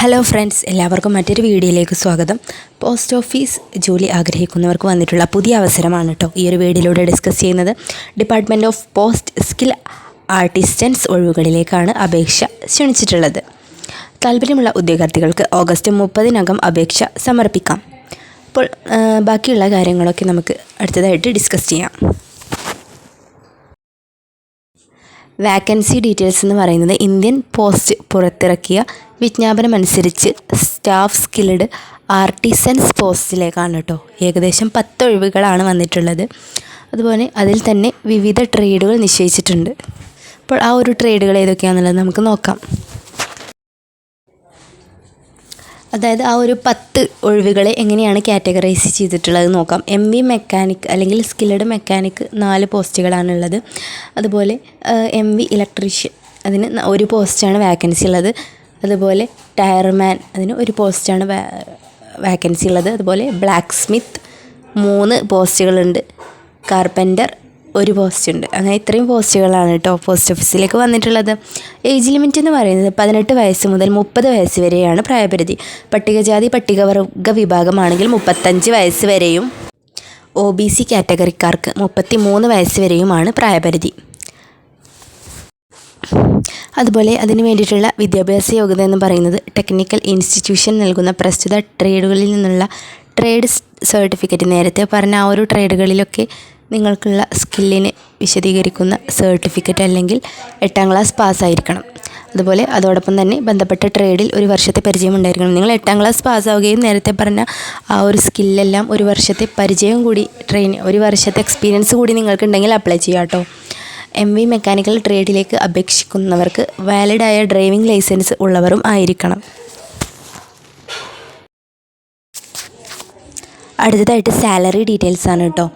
Hello friends എല്ലാവർക്കും മറ്റൊരു വീഡിയോയിലേക്ക് സ്വാഗതം. പോസ്റ്റ് ഓഫീസ് ജോലി ആഗ്രഹിക്കുന്നവർക്ക് വന്നിട്ടുള്ള പുതിയ അവസരമാണ് കേട്ടോ ഈ ഒരു വീഡിയോയിലൂടെ ഡിസ്കസ് ചെയ്യുന്നത്. Department of post skill artisans ഒഴിവുകളിലേക്കാണ് അപേക്ഷ ക്ഷണിച്ചിട്ടുള്ളത്. താല്പര്യമുള്ള ഉദ്യോഗാർത്ഥികൾക്ക് ഓഗസ്റ്റ് മുപ്പതിനകം അപേക്ഷ സമർപ്പിക്കാം. അപ്പോൾ ബാക്കിയുള്ള കാര്യങ്ങളൊക്കെ നമുക്ക് അടുത്തതായിട്ട് ഡിസ്കസ് ചെയ്യാം. വാക്കൻസി ഡീറ്റെയിൽസ് എന്ന് പറയുന്നത് ഇന്ത്യൻ പോസ്റ്റ് പുറത്തിറക്കിയ വിജ്ഞാപനം അനുസരിച്ച് സ്റ്റാഫ് സ്കിൽഡ് ആർട്ടിസൻസ് പോസ്റ്റിലേക്കാണ് കേട്ടോ ഏകദേശം പത്ത് ഒഴിവുകളാണ് വന്നിട്ടുള്ളത്. അതുപോലെ അതിൽ തന്നെ വിവിധ ട്രേഡുകൾ നിശ്ചയിച്ചിട്ടുണ്ട്. അപ്പോൾ ആ ഒരു ട്രേഡുകൾ ഏതൊക്കെയാണെന്നുള്ളത് നമുക്ക് നോക്കാം. അതായത് ആ ഒരു പത്ത് ഒഴിവുകളെ എങ്ങനെയാണ് കാറ്റഗറൈസ് ചെയ്തിട്ടുള്ളത് നോക്കാം. എം വി മെക്കാനിക് അല്ലെങ്കിൽ സ്കില്ലഡ് മെക്കാനിക് നാല് പോസ്റ്റുകളാണുള്ളത്. അതുപോലെ എം വി ഇലക്ട്രീഷ്യൻ അതിന് ഒരു പോസ്റ്റാണ് വാക്കൻസി ഉള്ളത്. അതുപോലെ ടയർമാൻ അതിന് ഒരു പോസ്റ്റാണ് വാക്കൻസി ഉള്ളത്. അതുപോലെ ബ്ലാക്ക് സ്മിത്ത് മൂന്ന് പോസ്റ്റുകളുണ്ട്. കാർപ്പന്റർ ഒരു പോസ്റ്റ് ഉണ്ട് അങ്ങനെ ഇത്രയും പോസ്റ്റുകളാണ് കേട്ടോ പോസ്റ്റ് ഓഫീസിലേക്ക് വന്നിട്ടുള്ളത്. ഏജ് ലിമിറ്റ് എന്ന് പറയുന്നത് പതിനെട്ട് വയസ്സ് മുതൽ മുപ്പത് വയസ്സ് വരെയാണ് പ്രായപരിധി. പട്ടികജാതി പട്ടികവർഗ വിഭാഗമാണെങ്കിൽ മുപ്പത്തഞ്ച് വയസ്സ് വരെയും ഒ ബി സി കാറ്റഗറിക്കാർക്ക് മുപ്പത്തി മൂന്ന് വയസ്സ് വരെയുമാണ് പ്രായപരിധി. അതുപോലെ അതിന് വേണ്ടിയിട്ടുള്ള വിദ്യാഭ്യാസ യോഗ്യത എന്ന് പറയുന്നത് ടെക്നിക്കൽ ഇൻസ്റ്റിറ്റ്യൂഷൻ നൽകുന്ന പ്രസ്തുത ട്രേഡുകളിൽ നിന്നുള്ള ട്രേഡ് സർട്ടിഫിക്കറ്റ്. നേരത്തെ പറഞ്ഞ ആ ഒരു ട്രേഡുകളിലൊക്കെ നിങ്ങൾക്കുള്ള സ്കില്ലിനെ വിശദീകരിക്കുന്ന സർട്ടിഫിക്കറ്റ് അല്ലെങ്കിൽ എട്ടാം ക്ലാസ് പാസ്സായിരിക്കണം. അതുപോലെ അതോടൊപ്പം തന്നെ ബന്ധപ്പെട്ട ട്രേഡിൽ ഒരു വർഷത്തെ പരിചയം ഉണ്ടായിരിക്കണം. നിങ്ങൾ എട്ടാം ക്ലാസ് പാസ്സാവുകയും നേരത്തെ പറഞ്ഞ ആ ഒരു സ്കില്ലെല്ലാം ഒരു വർഷത്തെ പരിചയം കൂടി ട്രെയിൻ ഒരു വർഷത്തെ എക്സ്പീരിയൻസ് കൂടി നിങ്ങൾക്കുണ്ടെങ്കിൽ അപ്ലൈ ചെയ്യാം കേട്ടോ. എം വി മെക്കാനിക്കൽ ട്രേഡിലേക്ക് അപേക്ഷിക്കുന്നവർക്ക് വാലിഡായ ഡ്രൈവിംഗ് ലൈസൻസ് ഉള്ളവരും ആയിരിക്കണം. അടുത്തതായിട്ട് സാലറി ഡീറ്റെയിൽസ് ആണ് കേട്ടോ.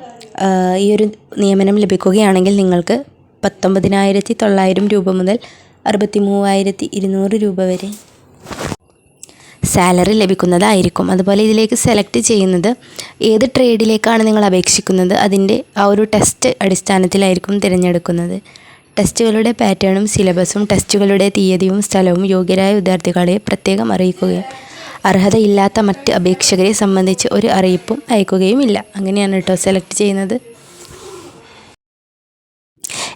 ഈ ഒരു നിയമനം ലഭിക്കുകയാണെങ്കിൽ നിങ്ങൾക്ക് പത്തൊമ്പതിനായിരത്തി തൊള്ളായിരം രൂപ മുതൽ അറുപത്തി മൂവായിരത്തി ഇരുന്നൂറ് രൂപ വരെ സാലറി ലഭിക്കുന്നതായിരിക്കും. അതുപോലെ ഇതിലേക്ക് സെലക്ട് ചെയ്യുന്നത് ഏത് ട്രേഡിലേക്കാണ് നിങ്ങൾ അപേക്ഷിക്കുന്നത്? അതിന്റെ ആ ഒരു ടെസ്റ്റ് അടിസ്ഥാനത്തിലായിരിക്കും തിരഞ്ഞെടുക്കുന്നത്. ടെസ്റ്റുകളുടെ പാറ്റേണും സിലബസും ടെസ്റ്റുകളുടെ തീയതിയും സ്ഥലവും യോഗ്യരായ വിദ്യാർത്ഥികളെ പ്രത്യേകം അറിയിക്കുകയും അർഹതയില്ലാത്ത മറ്റ് അപേക്ഷകരെ സംബന്ധിച്ച് ഒരു അറിയിപ്പും അയക്കുകയുമില്ല. അങ്ങനെയാണ് കേട്ടോ സെലക്ട് ചെയ്യുന്നത്.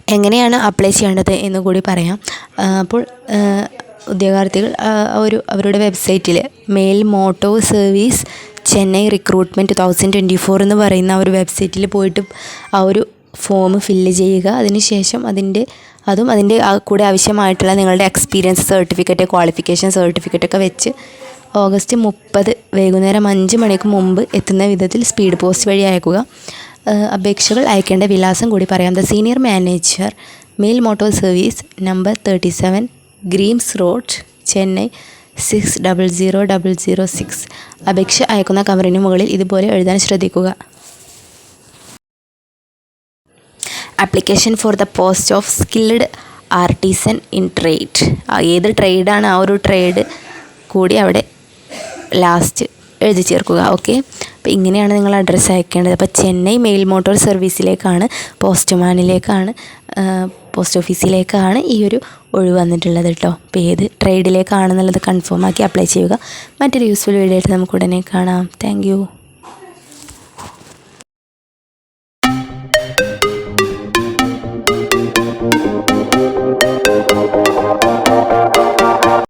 എങ്ങനെയാണ് അപ്ലൈ ചെയ്യേണ്ടത് എന്ന് കൂടി പറയാം. അപ്പോൾ ഉദ്യോഗാർത്ഥികൾ ഒരു അവരുടെ വെബ്സൈറ്റിൽ mail motor service Chennai recruitment thousand twenty four എന്ന് പറയുന്ന ഒരു വെബ്സൈറ്റിൽ പോയിട്ട് ആ ഒരു ഫോം ഫില്ല് ചെയ്യുക. അതിനുശേഷം അതിന്റെ അതും അതിന്റെ കൂടെ ആവശ്യമായിട്ടുള്ള നിങ്ങളുടെ എക്സ്പീരിയൻസ് സർട്ടിഫിക്കറ്റ് ക്വാളിഫിക്കേഷൻ സർട്ടിഫിക്കറ്റൊക്കെ വെച്ച് ഓഗസ്റ്റ് മുപ്പത് വൈകുന്നേരം അഞ്ച് മണിക്ക് മുമ്പ് എത്തുന്ന വിധത്തിൽ സ്പീഡ് പോസ്റ്റ് വഴി അയക്കുക. അപേക്ഷകൾ അയക്കേണ്ട വിലാസം കൂടി പറയാം. The senior manager mail motor service number thirty seven Greams road Chennai six double zero double zero six. അപേക്ഷ അയക്കുന്ന കവറിന് മുകളിൽ ഇതുപോലെ എഴുതാൻ ശ്രദ്ധിക്കുക. Application for the post of skilled artisan in trade. ഏത് ട്രേഡാണ് ആ ഒരു ട്രേഡ് കൂടി അവിടെ ലാസ്റ്റ് എഴുതി ചേർക്കുക ഓക്കെ അപ്പോൾ ഇങ്ങനെയാണ് നിങ്ങൾ അഡ്രസ്സ് അയക്കേണ്ടത്. അപ്പോൾ ചെന്നൈ മെയിൽ മോട്ടോർ സർവീസിലേക്കാണ് പോസ്റ്റ്മാനിലേക്കാണ് പോസ്റ്റ് ഓഫീസിലേക്കാണ് ഈ ഒരു ഒഴിവ് വന്നിട്ടുള്ളത് കേട്ടോ അപ്പോൾ ഏത് ട്രേഡിലേക്കാണെന്നുള്ളത് കൺഫേം ആക്കി അപ്ലൈ ചെയ്യുക. മറ്റൊരു യൂസ്ഫുൾ വീഡിയോ ആയിട്ട് നമുക്ക് ഉടനെ കാണാം. താങ്ക്